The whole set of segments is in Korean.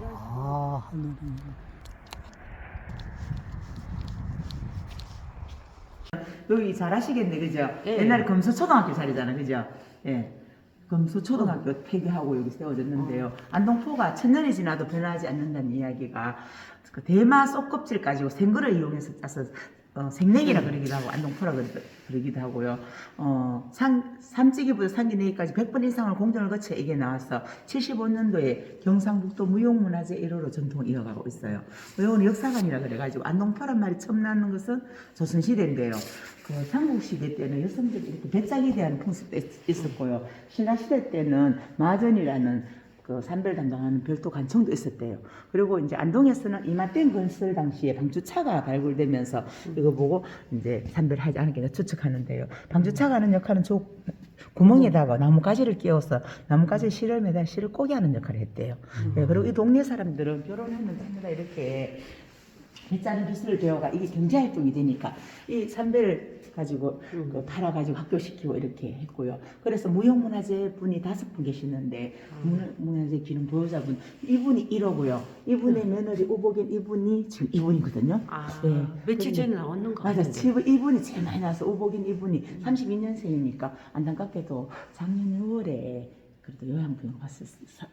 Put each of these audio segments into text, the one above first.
아, 하늘이. 여기 잘 아시겠네, 그죠? 예. 옛날에 금서초등학교 자리잖아, 그죠? 예. 금서초등학교 폐교하고 여기 세워졌는데요. 안동포가 천년이 지나도 변하지 않는다는 이야기가 그 대마 쏙껍질 가지고 생거를 이용해서 짜서 어, 생냉이라 그러기도 하고 안동포라 그러- 그러기도 하고요. 어, 산, 삼찌기부터 상기내기까지 100번 이상을 공정을 거쳐 이게 나와서 75년도에 경상북도 무용문화재 1호로 전통을 이어가고 있어요. 이건 역사관이라 그래가지고 안동포란 말이 처음 나는 것은 조선시대인데요. 그 삼국시대 때는 여성들이 이렇게 배짱이 대한 풍습도 있- 있었고요. 신라시대 때는 마전이라는 그 산별 담당하는 별도 관청도 있었대요. 그리고 이제 안동에서는 이마땡 건설 당시에 방주차가 발굴되면서 이거 보고 이제 산별하지 않겠나 추측하는데요. 방주차가 하는 역할은 저 구멍에다가 나뭇가지를 끼워서 나뭇가지 실을 매다 실을 꼬게 하는 역할을 했대요. 네, 그리고 이 동네 사람들은 결혼하면 전부 다 이렇게 배짜는 기술을 배워가 이게 경제활동이 되니까 이 산별 가지고 그 팔아가지고 학교시키고 이렇게 했고요. 그래서 무형문화재 분이 다섯 분 계시는데 문- 문화재 기능 보유자분 이분이 1호고요. 이분의 며느리 우복인 이분이 지금 이분이거든요. 아, 네. 며칠 전에 나왔는 거 맞아. 지금 이분이 제일 많이 나서 우복인 이분이 32년생이니까 안타깝게도 작년 6월에 그래도 요양병 왔었어.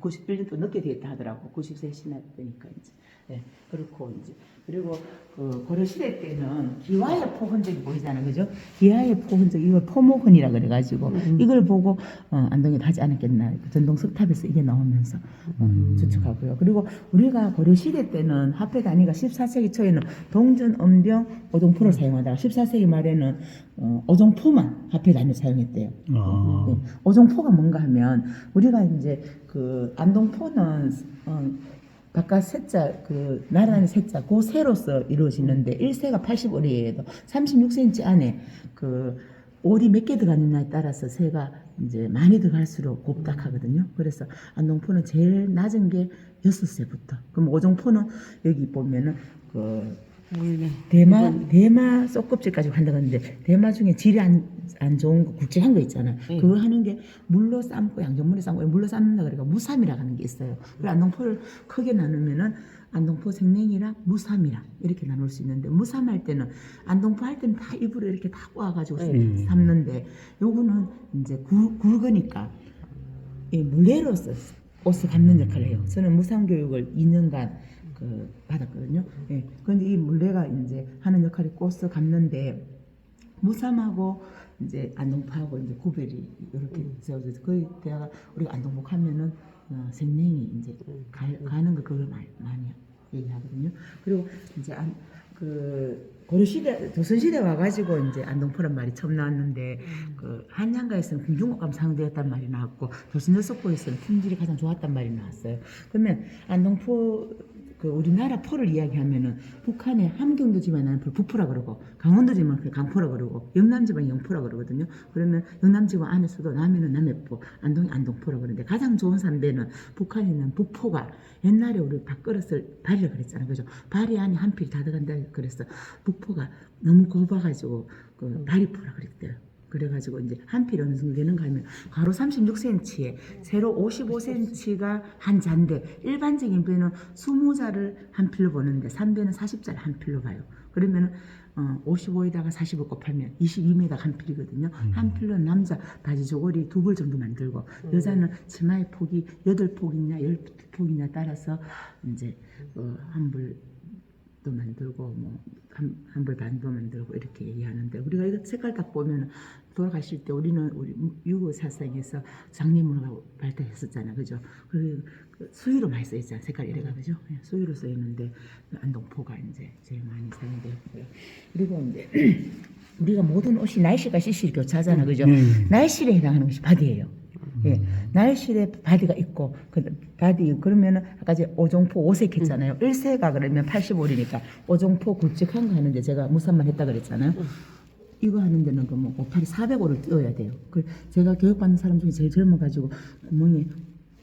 91년도 늦게 되었다 하더라고. 90세 지났으니까 이제. 네, 그렇고 이제 그리고 그 고려 시대 때는 기와의 포 흔적이 보이잖아, 그죠? 기와의 포 흔적 이걸 포목흔이라 그래가지고 이걸 보고 어, 안동에 하지 않았겠나 그 전동 석탑에서 이게 나오면서 어, 추측하고요. 그리고 우리가 고려 시대 때는 화폐 단위가 14세기 초에는 동전, 엄병, 오종포를 사용하다가 14세기 말에는 어, 오종포만 화폐 단위 사용했대요. 아, 네. 오종포가 뭔가 하면 우리가 이제 그 안동포는 어, 바깥 세자 그 나라는 세자 그 세로서 이루어지는데 1세가 85리에도 36cm 안에 그 올이 몇 개 들어가느냐에 따라서 새가 이제 많이 들어갈수록 곱닥하거든요. 그래서 안동포는 제일 낮은 게 6세부터. 그럼 오종포는 여기 보면은 그 보이네. 대마 대마 쏙껍질까지 한다고 하는데 대마 중에 질이 안, 안 좋은 거 굵직한 거 있잖아요. 네. 그거 하는 게 물로 삶고 양존물에 삶고 물로 삶는다 그러니까 무삼이라 하는 게 있어요. 그래 안동포를 크게 나누면은 안동포 생냉이랑 무삼이랑 이렇게 나눌 수 있는데 무삼할 때는 안동포 할 때는 다 입으로 이렇게 다 꼬아가지고 네. 삶는데 요거는 이제 굵, 굵으니까 이 물레로서 옷을 감는 역할을 해요. 저는 무상 교육을 2년간 그 받았거든요. 예. 그런데 이 물레가 이제 하는 역할이 꽃을 감는데 무삼하고 이제 안동파하고 이제 구별이 이렇게 세워져서 거의 대화가 우리가 안동복 하면은 어, 생냉이 이제 가, 가는 거 그걸 많이, 많이 얘기하거든요. 그리고 이제 안, 그 고려시대 조선시대 와가지고 이제 안동포란 말이 처음 나왔는데 그 한양가에서는 궁중옥감 상대였단 말이 나왔고 조선여석고에서는 품질이 가장 좋았단 말이 나왔어요. 그러면 안동포 그 우리나라 포를 이야기하면은 북한의 함경도 지방 나는 포를 부포라 그러고 강원도 지방 그 강포라 그러고 영남 지방 영포라 그러거든요. 그러면 영남 지방 안에서도 남해는 남해포, 안동이 안동포라 그러는데 가장 좋은 산대는 북한에 있는 북포가 옛날에 우리 밥그릇을 발이라 그랬잖아요. 그죠? 발이 안에 한 필이 다 들어간다 그랬어. 북포가 너무 곱아가지고 그 발이포라 그랬대요. 그래가지고 이제 한필 어느 정도 되는가 하면 가로 36cm에 세로 55cm가 한 잔데 일반적인 배는 20자를 한 필로 보는데 3배는 40자를 한 필로 봐요. 그러면은 어, 55에다가 40을 곱하면 22m 한 필이거든요. 한 필로 남자 바지 조거리 두벌 정도 만들고 여자는 치마의 폭이 8폭이냐 10폭이냐 따라서 이제 어, 한 벌. 도 만들고 뭐한한벌 반도 만들고 이렇게 얘기하는데 우리가 이거 색깔 딱 보면 돌아가실 때 우리는 우리 유교 사상에서 장례문화가 발달했었잖아. 그죠? 그, 그 수위로 많이 써 있잖아. 색깔 이래가 그죠? 예, 수위로 써 있는데 안동포가 이제 제일 많이 사용되었고요. 그리고 이제 우리가 모든 옷이 날씨가 시실 교차하잖아. 그죠? 네. 날씨에 해당하는 것이 바디예요. 예, 날실에 바디가 있고 그 바디 그러면은 아까 이제 오종포 오색했잖아요. 일 1세가 그러면 85이니까 오종포 굵직한 거 하는데 제가 무산만 했다 그랬잖아요. 이거 하는 데는 그뭐 오팔이 405를 띄워야 돼요. 그 제가 교육받는 사람 중에 제일 젊어 가지고 구멍에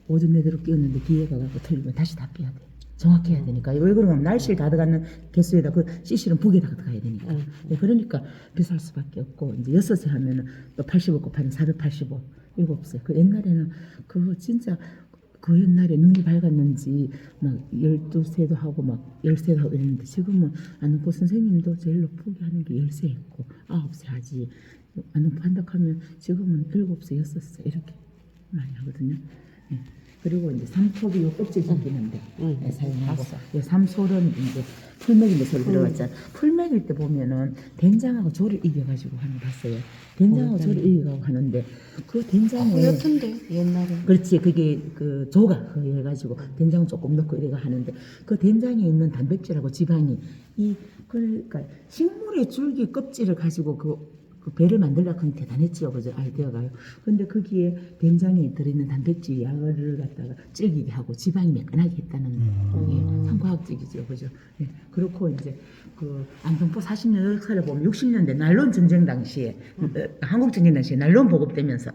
오전 내대로 끼웠는데 뒤에 가가지고 틀리면 다시 다 끼야 돼. 정확해야 되니까 왜 그러면 날씨를 다 들어가는 개수에다 그 CC는 북에다 들어가야 되니까 네, 그러니까 비쌀 수밖에 없고 이제 여섯에 하면은 또 85 곱하면 485 일곱 세. 그 옛날에는 그거 진짜 그 옛날에 눈이 밝았는지 막 12세도 하고 막 10세도 하고 이랬는데 지금은 안동포 선생님도 제일 높게 하는 게 10세 있고 9세 하지 안동포 한다 하면 지금은 7세, 6세 이렇게 많이 하거든요. 예. 그리고 이제 삼톱이 요 껍질 벗기는데 응. 예, 사용하고 봤어. 예, 삼솔은 이제 풀맥인데 소리 들어봤잖아. 풀맥일 때 보면은 된장하고 조를 이겨가지고 하는 거 봤어요. 된장하고 조를 이겨가지고 하는데 그 된장에 그렇던데 옛날에. 그렇지 그게 그그 해가지고 된장 조금 넣고 이래가 하는데 그 된장에 있는 단백질하고 지방이 이 그러니까 식물의 줄기 껍질을 가지고 그, 그 배를 만들려고 하면 대단했지요 그죠 아이디어가요 근데 거기에 된장에 들어있는 단백질 양을 갖다가 질기게 하고 지방이 매끈하게 했다는 음. 게 참과학적이죠 그죠 예. 그렇고 이제 그 안동포 40년 역사를 보면 60년대 난론 전쟁 당시에 어, 한국 전쟁 당시에 난론 보급되면서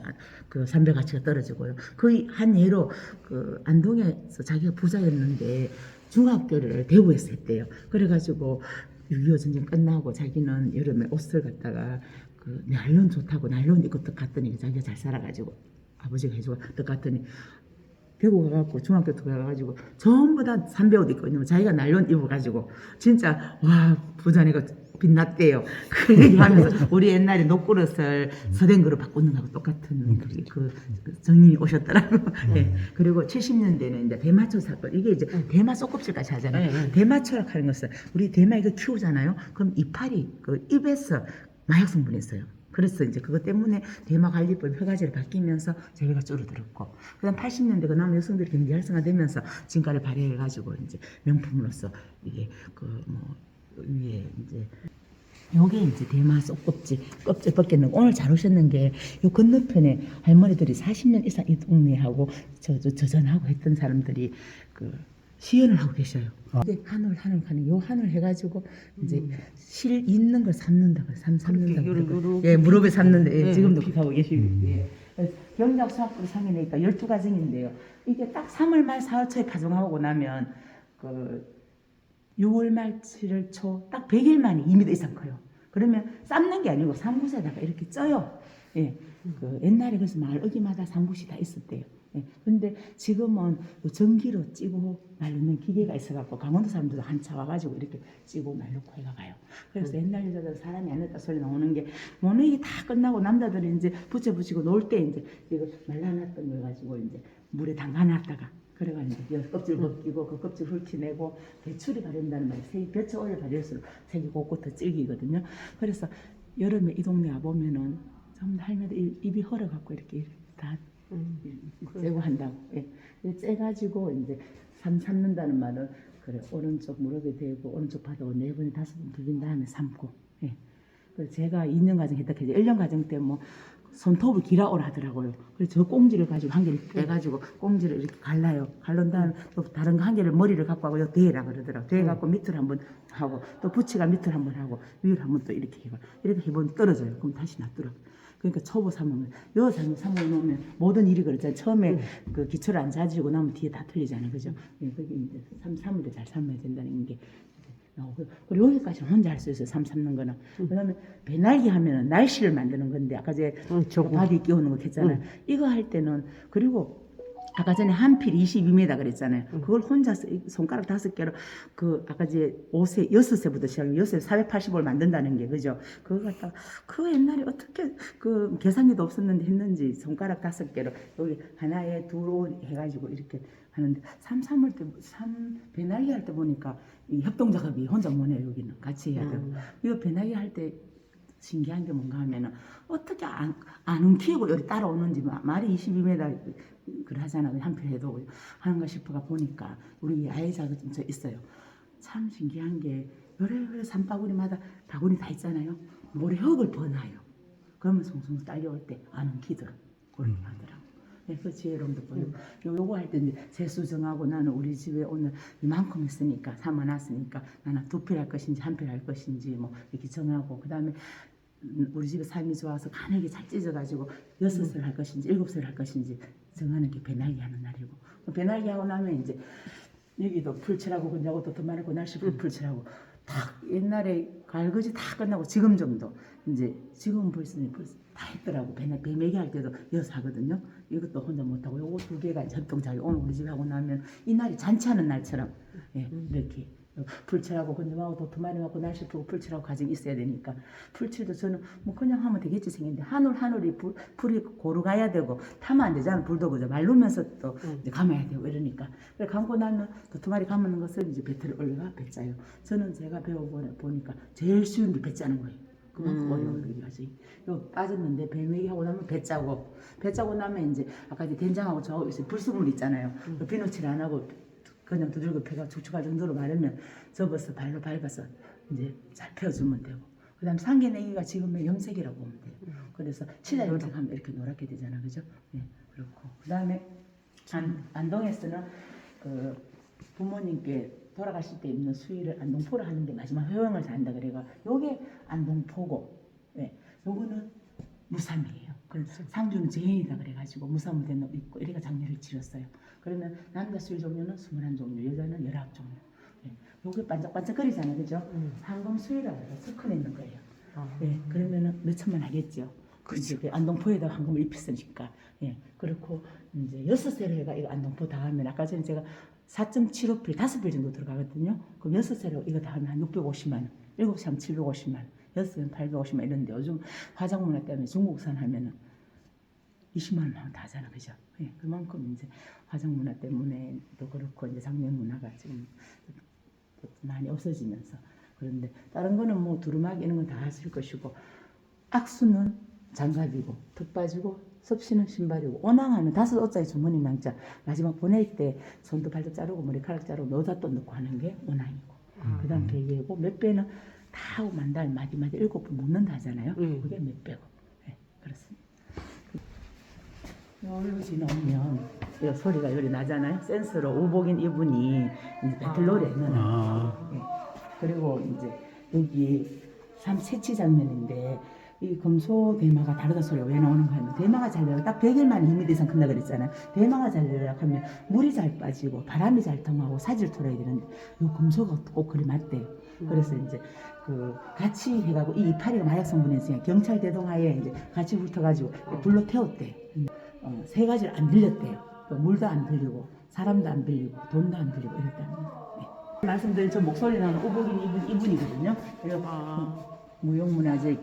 그 삼배 가치가 떨어지고요. 거의 한 예로 그 안동에서 자기가 부자였는데 중학교를 대구에서 했대요. 그래가지고 6.25 전쟁 끝나고 자기는 여름에 옷을 갖다가 그 난론 좋다고 난론 입고 딱 갔더니 자기가 잘 살아가지고 아버지가 해주고 딱 갔더니 대구 가갖고 중학교 때 가가지고 전부 다 삼배 옷 입고 있는 거 자기가 난론 입어가지고 진짜 와 부자네가 빛났대요. 그 얘기하면서 우리 옛날에 녹그릇을 서댕그로 바꾸는 거하고 똑같은 그 정인이 오셨더라고. 예. 그리고 70년대는 이제 대마초 사건 이게 이제 대마 소껍질까지 하잖아요. 네, 네. 대마초라고 하는 것은 우리 대마 이거 키우잖아요. 그럼 이파리 그 입에서 마약 성분이 있어요. 그래서 이제 그것 때문에 대마 관리법 허가제를 바뀌면서 재배가 줄어들었고 그다음 80년대 그 남은 여성들이 경제 활성화되면서 진가를 발휘해 가지고 이제 명품으로서 이게 그 뭐 위에 이제 요게 이제 대마 쏙껍질 껍질 벗겼는 거. 오늘 잘 오셨는 게 요 건너편에 할머니들이 40년 이상 이 동네하고 저, 저 저전하고 했던 사람들이 그 시연을 하고 계셔요. 근데 한올 한올 하는 요 한올 해가지고 이제 실 있는 걸 삼는다 그래 삼 삼는다 그렇게 그래. 요렇게 예 무릎에 삼는데 예, 네. 지금도 그렇게 하고 계시고 예. 경작 수학부로 상해내니까 12가정인데요. 이게 딱 3월 말 4월 초에 파종하고 나면 그 6월 말 7월 초 딱 100일 만에 2m 이상 커요. 그러면 삶는 게 아니고 삼굿에다가 이렇게 쪄요. 예. 그 옛날에 그래서 마을 어기마다 삼굿이 다 있었대요. 예. 근데 지금은 요 전기로 찌고 말르는 기계가 있어갖고 강원도 사람들도 한차 와가지고 이렇게 찌고 말르고 해가 가요. 그래서 옛날 여자들 사람이 안 했다 소리 나오는 게 뭐는 이게 다 끝나고 남자들이 이제 부채 붙이고 놀 때 이제 이거 말라놨던 걸 가지고 이제 물에 담가놨다가 그래가 이제 여- 껍질 벗기고 그 껍질 훑어내고 배출이 가린다는 말이 색 볕에 오래 가릴수록 색이 곱고 더 질기거든요. 그래서 여름에 이 동네 와 보면은 전부 다 할매들 입- 입이 헐어갖고 이렇게 다 음. 째고 한다고. 예. 째가지고 이제 삼 삼는다는 말은 그래 오른쪽 무릎에 대고 오른쪽 바닥을 네 번에 다섯 번 비빈 다음에 삼고. 예. 그래서 제가 2년 과정 했다 해서 1년 과정 때 뭐 손톱을 기라오라 하더라고요. 그래서 저 꽁지를 가지고 한 개를 빼가지고 꽁지를 이렇게 갈라요. 갈른 다음에 또 다른 거 한 개를 머리를 갖고 하고 요 대라 그러더라고. 대 갖고 밑을 한번 하고 또 부치가 밑을 한번 하고 위를 한번 또 이렇게 해봐. 이렇게 해보면 떨어져요. 그럼 다시 놔두라. 그러니까 초보 삼으면 요 잘못 삼아 놓으면 모든 일이 그렇잖아요. 처음에 그 기초를 안 자지고 나면 뒤에 다 틀리잖아요. 그죠? 예, 그게 이제 삼 삼을 때 잘 삼아야 된다는 게 나오고 그리고 여기까지는 혼자 할 수 있어요. 삼 삼는 거는. 그다음에 배날기 하면은 날씨를 만드는 건데 아까 제가 응, 저거. 바디 끼우는 거 했잖아요. 이거 할 때는 그리고 아까 전에 한 필 22m 그랬잖아요. 그걸 혼자서 이 손가락 다섯 개로 그 아까 이제 5세, 6세부터 시작하면 6세 480을 만든다는 게 그죠? 그거 갖다가 그 옛날에 어떻게 그 계산기도 없었는데 했는지 손가락 다섯 개로 여기 하나에 둘 해가지고 이렇게 하는데 삼 삼을 때, 삼 배날기 할 때 보니까 이 협동 작업이 혼자 못해요 여기는 같이 해야 되고 이거 배날기 할 때 신기한 게 뭔가 하면은 어떻게 안, 안 움키고 여기 따라오는지 마- 말이 22m 그걸 하잖아. 한편 해도 하는가 싶어가 보니까 우리 아이자가 진짜 있어요. 참 신기한 게 요래요래 산바구니마다 바구니 다 있잖아요. 모래흙을 버놔요? 그러면 송송 딸려올 때 안 움키더라. 그렇게 하더라 고 네, 그 지혜로움도 보이고. 요- 요거 할 때 이제 세수 정하고 나는 우리 집에 오늘 이만큼 했으니까 삼아놨으니까 나는 두 필 할 것인지 한 필 할 것인지 뭐 이렇게 정하고 그 다음에 우리 집에 삶이 좋아서 가늘게 잘 찢어가지고 여섯 살 할 것인지 일곱 살 할 것인지 정하는 게 배날기 하는 날이고. 그 배날기 하고 나면 이제 여기도 풀칠하고 그냐고 또더 많고 날씨 풀칠하고 다 옛날에 갈거지 다 끝나고 지금 정도 이제 지금 벌써 벌써 다 했더라고. 배, 배 매기 할 때도 여기서 하거든요. 이것도 혼자 못하고 요거 두 개가 이제 협동작이 오늘 우리 집에 하고 나면 이날이 잔치하는 날처럼. 예, 이렇게. 풀칠하고 건조하고 도토마리 하고 날씨 풀고 풀칠하고 가정이 있어야 되니까. 풀칠도 저는 뭐 그냥 하면 되겠지 생겼는데. 한올 한올이 불, 불이 고루 가야 되고 타면 안 되잖아. 불도 그죠 말르면서 또 이제 감아야 되고 이러니까. 그래 감고 나면 도토마리 감는 것을 이제 배틀을 올려가 배 짜요. 저는 제가 배워보니까 제일 쉬운 게 배 짜는 거예요 그만큼 어려운 게 가지 요 빠졌는데 배매기 하고 나면 배 짜고 배 짜고 나면 이제 아까 이제 된장하고 저 있어요 불순물 있잖아요. 그 비누칠 안 하고 그냥 두들겨 배가 축축할 정도로 마르면 접어서 발로 밟아서 이제 잘 펴주면 되고. 그다음 상계내기가 지금의 염색이라고 보면 돼요. 그래서 치다 염색하면 이렇게 노랗게 되잖아, 그죠? 네, 그렇고. 그다음에 안, 안동에서는 그 부모님께 돌아가실 때 입는 수의를 안동포로 하는데 마지막 회왕을 다 한다 그래가 요게 안동포고, 네, 요거는 무삼이에요. 그래서 상주는 제인이다 그래가지고 무삼을 된 놈 있고 이래가 장례를 치렀어요. 그러면 남자 수의 종류는 21종류, 여자는 19종류. 예. 요게 반짝반짝거리잖아요. 그죠? 황금 수의라고 해서 석헌에 있는 거예요. 예. 그러면은 몇 천만 하겠죠. 그죠. 그 안동포에다 황금을 입혔으니까. 예. 그렇고 이제 여섯 세로 해가 이거 안동포 다 하면 아까 전에 제가 4.75필, 다섯 필 정도 들어가거든요. 그럼 여섯 세로 이거 다 하면 한 650만 원, 일곱 세 하면 750만 원, 여섯 세면 850만 원 이런데 요즘 화장 문화 때문에 중국산 하면은 20만 원 하면 다 하잖아, 그죠? 예, 그만큼 이제 화장 문화 때문에도 그렇고 이제 장면 문화가 지금 많이 없어지면서 그런데 다른 거는 뭐 두루마기 이런 건 다 하실 것이고 악수는 장갑이고 턱받이고 섭씨는 신발이고 오낭하는 다섯 옷짜리 주머니 망자 마지막 보낼 때 손도 발도 자르고 머리카락 자르고 노자도 넣고 하는 게 오낭이고 그다음 베개고 몇 배는 다 하고 만달 마디마디 일곱 번 묶는다 하잖아요. 음. 그게 몇 배고 예, 그렇습니다. 여기로 지나오면 이 소리가 요리 나잖아요. 센서로 오복인 이분이 이제 배틀 노래는 아, 예. 그리고 이제 여기 삼 세치 장면인데 이 금소 대마가 다르다 소리가 왜 나오는 가 하면 대마가 잘 내려 딱 100일만 힘이 돼서 큰다 그랬잖아요. 대마가 잘 내려 하면 물이 잘 빠지고 바람이 잘 통하고 사질 돌아야 되는데 요 금소가 꼭 그리 맞대요. 그래서 이제 그 같이 해가고 이 이파리가 마약 성분이 있으니까 경찰 대동하에 이제 같이 훑어가지고 불로 태웠대. 어, 세 가지를 안 들렸대요. 또 물도 안 들리고 사람도 안 들리고 돈도 안 들리고 이랬답니다. 네. 말씀드린 저 목소리 나는 오복인 이분, 이분이거든요. 그래서 무용문화재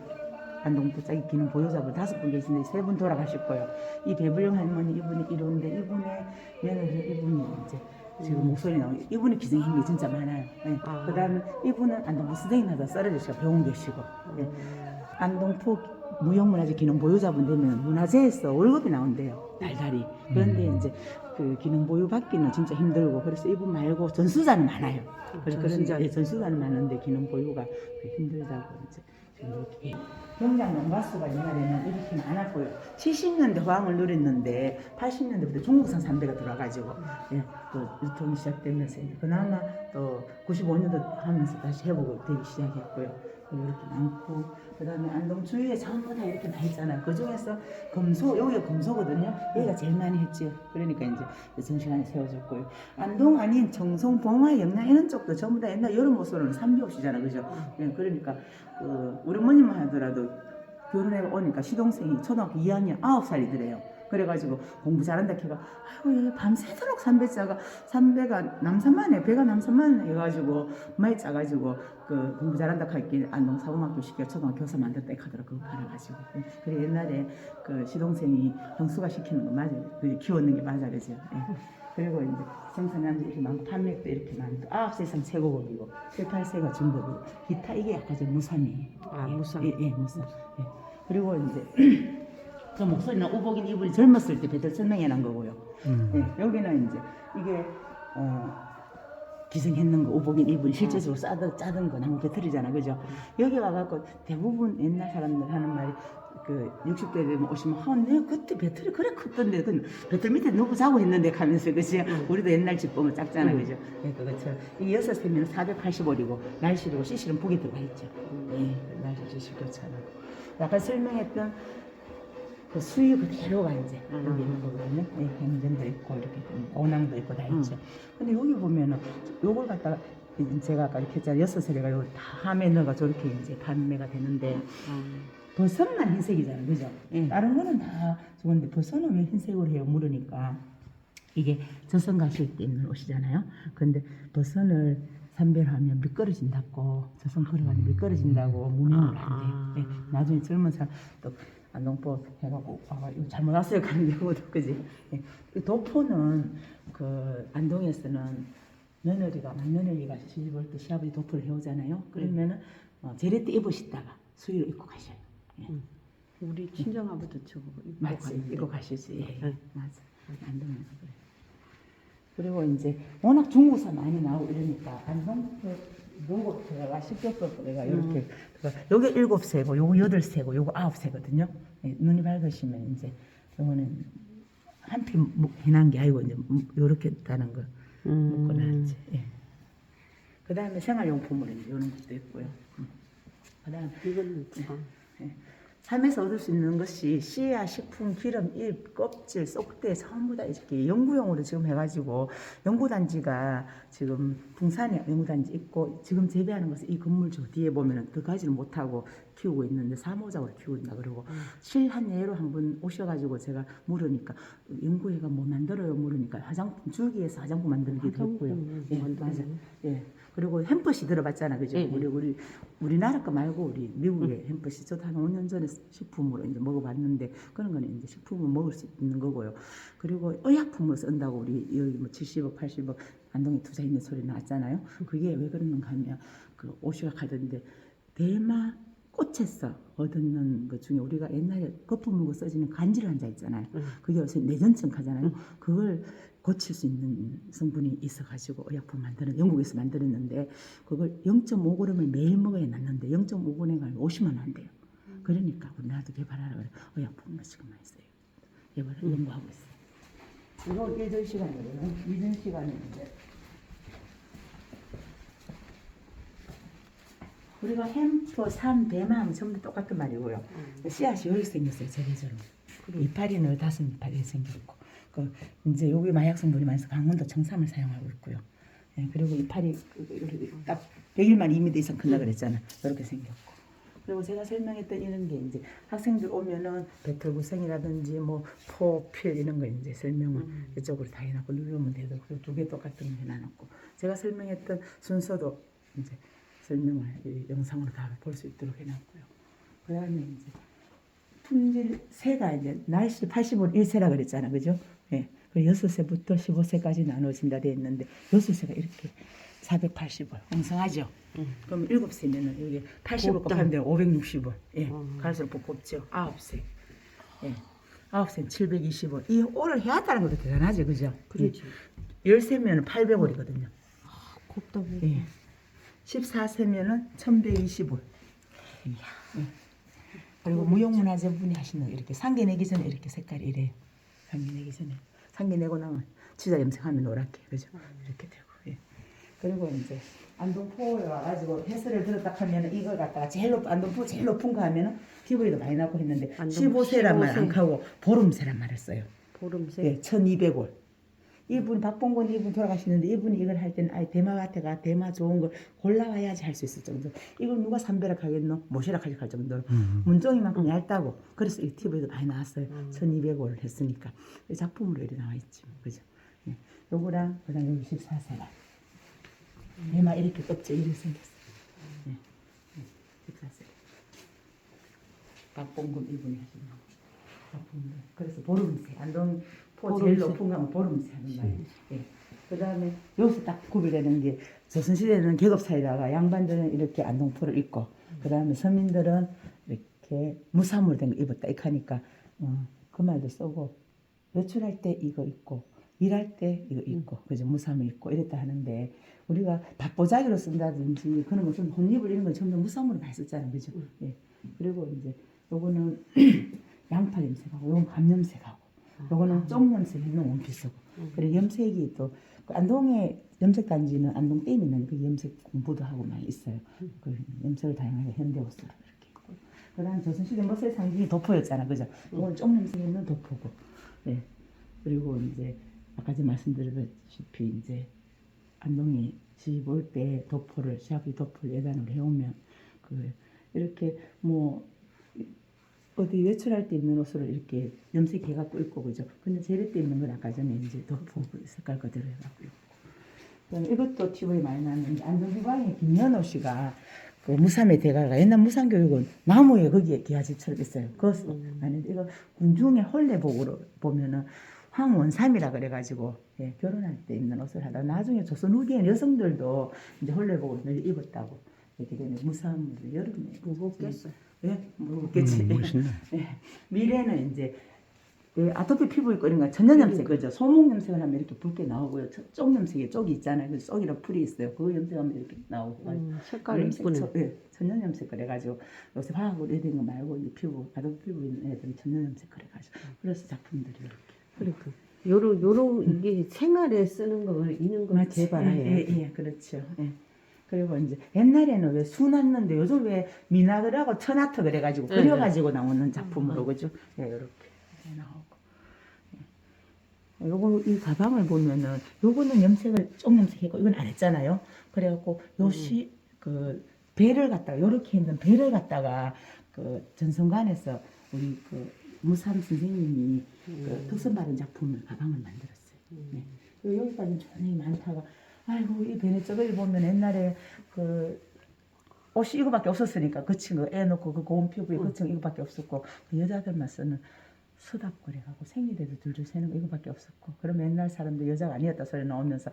안동포 짜기 기능 보유자분 다섯 분 계신데 세 분 돌아가셨고요. 이 배불영 할머니 이분이 이런데 이분의 며느리 이분이 이제 지금 목소리 나오고 이분이 기생이 힘이 진짜 많아요. 네. 아. 그다음에 이분은 안동포 선생님 하다 썰어주시고 병원 계시고 네. 안동포 무형문화재 기능 보유자분 되면 문화재에서 월급이 나온대요 달달이 그런데 이제 그 기능 보유 받기는 진짜 힘들고 그래서 이분 말고 전수자는 많아요 그래서 그런 전수자. 예, 전수자는 많은데 기능 보유가 그 힘들다고 이제 경장 농가수가 옛날에는 이렇게 많았고요. 70년대 호황을 누렸는데 80년대부터 중국산 삼배가 들어와가지고 예, 또 유통이 시작되면서 그나마 또 95년도 하면서 다시 회복을 되기 시작했고요 이렇게 많고 그다음에 안동 주위에 전부 다 이렇게 나 있잖아요. 그 중에서 금소 여기가 금소거든요. 여기가 제일 많이 했지요. 그러니까 이제 정시간에 세워졌고요. 안동 아닌 정송, 봉화, 영양 이런 쪽도 전부 다 옛날 여름 옷으로는 삼비옷이잖아, 그죠? 예, 그러니까 그 우리 어머님만 하더라도 결혼해 오니까 시동생이 초등학교 2학년 9살이더래요. 그래가지고 공부 잘한다 해가 아이고 얘 밤새도록 삼배 짜가 삼배가 남산만해 배가 남산만 해가지고 많이 짜가지고 그 공부 잘한다 할게 안동 사범학교 시켜 초등학교 교사 만들었다 하더라 그거 팔아가지고 그래 옛날에 그 시동생이 형수가 시키는 거 맞아 그 키웠는 게 맞아 그죠 예. 그리고 이제 생산량도 이렇게 많고 판매도 이렇게 많고 아홉 세 이상 최고급이고 칠팔 세가 중급이고 기타 이게 약간 좀 무삼이에요 아, 예, 무삼. 예, 예 무삼 예. 그리고 이제 그 목소리나 우복인 이분이 젊었을 때 배들 설명해 놓은 거고요. 음. 네, 여기는 이제 이게 어, 기생했는 거 우복인 이분이 실제적으로 싸던 짜던 거 나무 배틀이잖아, 그죠? 여기 와갖고 대부분 옛날 사람들 하는 말이 그 60대 되면 오시면 아, 내 그때 배틀이 그래 컸던데 그 배틀 밑에 누구 자고 했는데 하면서 그지? 우리도 옛날 집 보면 작잖아, 음. 그죠? 네, 그것처럼 이 여섯 세면 480원이고 날씨고 CC는 북이 들어가 있죠. 네, 날씨 실교차는 약간 설명했던 그 수유 그대로가 이제 음. 여기 있는 거거든요. 네, 행전도 있고 이렇게 오낭도 있고 다 있죠. 근데 여기 보면은 요걸 갖다가 이- 제가 아까 이렇게 했잖아요. 여섯 세대가 요다 함에 넣어가 저렇게 이제 판매가 되는데 버섯만 흰색이잖아요, 그죠? 예. 다른 거는 다 좋은데 버섯은 왜 흰색으로 해요? 물으니까 이게 저선 가실 때 입는 옷이잖아요. 근데 버섯을 선별하면 미끄러진다고 저선 걸어가면 미끄러진다고 무명을 한대. 예. 나중에 젊은 사람 또 안동법 해갖고 아 이거 잘못 왔어요 가는 경우도 그지. 예. 이 도포는 그 안동에서는 며느리가 맏며느리가 시집올 때 시아버지 도포를 해오잖아요. 그러면은 어, 제례 때 입으시다가 수의로 입고 가셔요. 예. 우리 친정아버도 저거 입고 맞지 갔는데. 이거 가시지 예, 네. 맞아 안동에서 그래 그리고 이제 워낙 중국사 많이 나오고 이러니까 안동 그 로고 들어가 시켰어 내가 이렇게 들어가. 요게 일곱 세고 요거 여덟 세고 요거 아홉 세거든요 예, 눈이 밝으시면 이제 요거는 한피 해난 게 아니고 이제 요렇게 다는 거 음. 먹고 나왔지 예. 그 다음에 생활용품으로 이제 요런 것도 있고요 음. 그 다음 이거는 아, 삶에서 얻을 수 있는 것이 씨앗, 식품, 기름, 잎, 껍질, 쏙대 전부 다 이렇게 연구용으로 지금 해가지고 연구단지가 지금 풍산에 연구단지 있고 지금 재배하는 것은 이 건물 저 뒤에 보면은 그 가지를 못하고 키우고 있는데 사모작으로 키우고 있나 그러고 실한 예로 한번 오셔가지고 제가 물으니까 연구회가 뭐 만들어요 물으니까 화장품 줄기에서 화장품 만들기도 했고요. 화장품 예, 맞아. 거. 예. 그리고 햄버시 들어봤잖아, 그죠? 예, 예. 우리 우리 우리나라 거 말고 우리 미국의 햄버시 저도 한 5년 전에 식품으로 이제 먹어봤는데 그런 거는 이제 식품을 먹을 수 있는 거고요. 그리고 의약품으로 쓴다고 우리 여기 뭐 70억, 80억 안동에 투자 있는 소리 나왔잖아요. 그게 왜 그러는가 하면 그 오시가 가던데 대마 꽃에서 얻는 것 중에 우리가 옛날에 거품 물고 써지는 간질 환자 있잖아요. 음. 그게 요새 내전증 하잖아요. 그걸 고칠 수 있는 성분이 있어가지고 의약품 만드는 영국에서 만들었는데 그걸 0.5g을 매일 먹어야 낫는데 0.5g에 가면 50만 원 한대요. 그러니까 우리나라도 개발하라 그래. 의약품을 지금 많이 써요. 개발을 연구하고 있어요. 이거 예전 시간이에요. 예전 이제 우리가 햄프, 삼, 배만 전부 똑같은 말이고요. 씨앗이 여기 생겼어요, 제대로. 이파리는 다섯 이파리 생겼고, 그 이제 여기 마약 성분이 많아서 강원도 청삼을 사용하고 있고요. 예, 그리고 이파리 그- 딱 100일만 2m 이상 큰다 그랬잖아. 이렇게 생겼고. 그리고 제가 설명했던 이런 게 이제 학생들 오면은 배틀 구성이라든지 뭐 포필 이런 거 이제 설명을 이쪽으로 다 해놨고 누르면 그리고 두 개 똑같은 거 해놔놓고 제가 설명했던 순서도 이제 설명을 이 영상으로 다 볼 수 있도록 해놨고요. 그 다음에 이제 품질 세가 이제 날씨 80월 1세라 그랬잖아, 그죠? 예. 그 6세부터 15세까지 나눠진다 돼 있는데 6세가 이렇게 480원 엉성하죠. 그럼 7세면은 여기 80원 곱다. 곱하면 돼요. 560원. 예. 어. 갈수록 더 곱죠. 9세. 예. 9세는 720원. 이 올을 해왔다는 것도 대단하죠, 그죠? 그렇지. 13세면은 800원이거든요. 곱다 보고. 예. 14세면은 1120원. 그리고 무형문화재분이 하시는 이렇게 상계 내기 전에 이렇게 색깔이 이래요. 상계 내기 전에. 상계 내고 나면 치자 염색하면 노랗게 그죠? 이렇게 되고. 예. 그리고 이제 안동포에 와가지고 해설을 들었다 하면은 이걸 갖다가 제일 높 안동포 제일 높은 거 하면은 피부에도 많이 나고 했는데 안동포 15세란 말안 15세. 하고 보름세란 말을 써요. 보름새. 예, 1200원. 이분 박봉건 이분 돌아가시는데 이분이 이걸 할 때는 아예 대마 같아가 대마 좋은 걸 골라와야지 할 수 있을 정도. 이걸 누가 삼배락 하겠노? 모시락 하할 정도로 문종이만큼 얇다고. 그래서 이 TV에도 많이 나왔어요. 1200원을 했으니까 이 작품으로 이렇게 나와 있지, 뭐. 그죠? 예. 요거랑 그다음 여기 14세라. 대마 이렇게 껍질 이렇게 생겼어. 예. 예. 14세. 박봉근 이분이 하신 거. 작품들. 그래서 보름새 안동 포 제일 보름새. 높은 가면 보름새 하는 거예요. 예. 그 다음에 여기서 딱 구별되는 게 조선시대는 계급 사이다가 양반들은 이렇게 안동포를 입고 그 다음에 서민들은 이렇게 무사물로 된거 입었다 이렇게 하니까 어, 그 말도 쓰고 외출할 때 이거 입고 일할 때 이거 입고 그죠 무사물 입고 이랬다 하는데 우리가 밥보자기로 쓴다든지 그런 것은 혼입을 이런 건 전부 무사물로 많이 썼잖아요 그죠 예. 그리고 이제 요거는 양파 염색하고 요건 감 염색하고 요거는 쫑 염색 있는 원피스고. 그리고 염색이 또그 안동에 염색 단지는 안동 댐 있는 그 염색 공부도 하고 많이 있어요. 그 염색을 다양하게 현대 옷으로 이렇게 있고. 그다음 조선시대 머슬 상징이 도포였잖아. 그죠? 이건 쫑 염색 있는 도포고. 예 그리고 이제 아까 전에 말씀드렸다시피 이제 한동이 집올 때 도포를 시합이 도포를 예단을 해오면 그 이렇게 뭐 어디 외출할 때 입는 옷을 이렇게 염색해 갖고 입고 그죠. 근데 제례 때 입는 건 아까 전에 이제 도포 색깔 그대로 해갖고 입고. 이것도 TV에 많이 나왔는데 안동휘방의 김연호 씨가 그 무삼의 대가가 옛날 무삼 교육은 나무에 거기에 기아집처럼 있어요. 그것은 음. 아닌데 이거 군중의 혼례복으로 보면은 황원삼이라 그래가지고 예, 결혼할 때 입는 옷을 하다 나중에 조선 후기엔 여성들도 이제 늘 입었다고 이렇게 되면 무삼 여름에 무겁겠어. 예, 무겁겠지. 음, 멋있네. 예. 미래는 이제 그 아토피 피부에 끓는 거 천연 염색 그죠? 소목 염색을 하면 이렇게 붉게 나오고요. 저- 쪽 염색에 쪽이 있잖아요. 그 쪽이랑 풀이 있어요. 그 염색하면 이렇게 나오고. 음, 색깔 염색 이쁘네. 저- 예, 천연 염색 그래가지고 요새 화학으로 된거 말고 이 피부 아토피 피부 있는 애들은 천연 염색 그래가지고 그래서 작품들이 이렇게. 그러니까 요런 요런 이게 생활에 쓰는 거 있는 거 맞지? 개발해야 예, 예, 예, 그렇죠. 예. 그리고 이제 옛날에는 왜 수났는데 요즘 왜 미나들하고 천하트 그래가지고 네, 그려가지고 나오는 작품으로 음. 그죠? 예, 이렇게 나오고. 예. 요거 이 가방을 보면은 요거는 염색을 좀 염색했고 이건 안 했잖아요. 그래갖고 요시 그 배를 갖다가 요렇게 있는 배를 갖다가 그 전성관에서 우리 그 무삼 선생님이 그 특선 받은 작품을 가방을 만들었어요. 네. 여기까지 전이 많다가 아이고 이 베네저걸 보면 옛날에 그 옷이 이거밖에 없었으니까. 그 친구 애 놓고 그 고운 피부에 그 친구 이거밖에 없었고. 그 여자들만 쓰는 수답거래하고 생리대도 줄줄 새는 거 이거밖에 없었고. 그러면 옛날 사람들 여자가 아니었다 소리 나오면서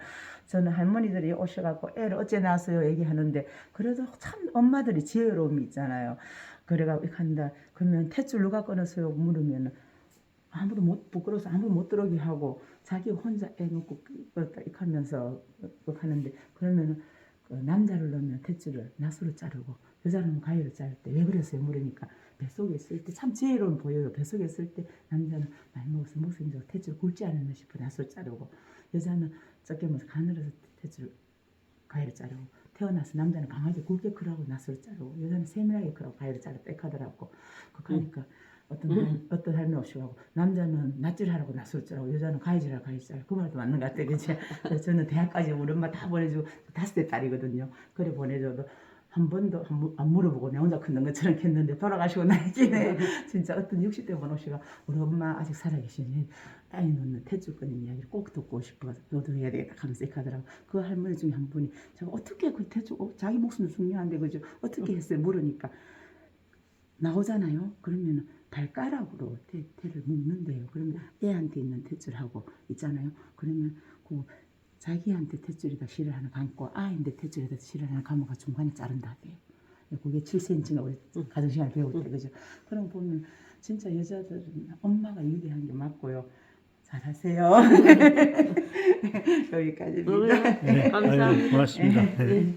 저는 할머니들이 오셔갖고 애를 어째 낳았어요? 얘기하는데 그래도 참 엄마들이 지혜로움이 있잖아요. 그래가지고 이렇게 한다. 그러면 탯줄 누가 끊었어요? 물으면 아무도 못 부끄러워서 아무도 못 들어오게 하고 자기 혼자 애 놓고 그렇다 이렇게 하면서 하는데 그러면은 그 남자를 넣으면 탯줄을 나수로 자르고 여자는 가위로 자를 때 왜 그랬어요? 물으니까. 뱃속에 있을 때 참 지혜로운 보여요. 뱃속에 있을 때 남자는 많이 먹어서 목숨이 좋고 탯줄 굵지 않으면 싶어 나수로 자르고 여자는 적게 먹어서 가늘어서 탯줄 가위로 자르고 태어나서 남자는 강하게 굵게 크라고 나수로 자르고 여자는 세밀하게 크라고 가위로 자르 빽 하더라고. 그거 하니까 어떤 할, 어떤 할머니 오시고 남자는 낯질하라고 낯설 자라고 여자는 가위질하라고 가위질 그 말도 맞는 것 같아요. 그치? 그래서 저는 대학까지 우리 엄마 다 보내주고 다섯 대 딸이거든요. 그래 보내줘도 한 번도 안, 물- 물어보고 내 혼자 큰 것처럼 했는데 돌아가시고 나기네 진짜 어떤 60대 번호씨가 우리 엄마 아직 살아계시니 아이 놓는 거는 이야기를 꼭 듣고 싶어서 너도 해야 되겠다 하면서 하더라고. 그 할머니 중에 한 분이 제가 어떻게 그 태줄 어, 자기 목숨도 중요한데 그죠? 어떻게 했어요? 물으니까. 나오잖아요. 그러면 발가락으로 태, 태를 묶는데요. 그러면 애한테 있는 탯줄하고 있잖아요. 그러면 그 자기한테 탯줄에다 실을 하나 감고 아이한테 탯줄에다 실을 하나 감아가 중간에 자른다 돼요. 그게 7cm가 우리 가정시간에 배울 때 그죠. 그럼 보면 진짜 여자들은 엄마가 유리한 게 맞고요. 잘하세요. 여기까지입니다. 네, 감사합니다. 아유, 고맙습니다. 네. 네.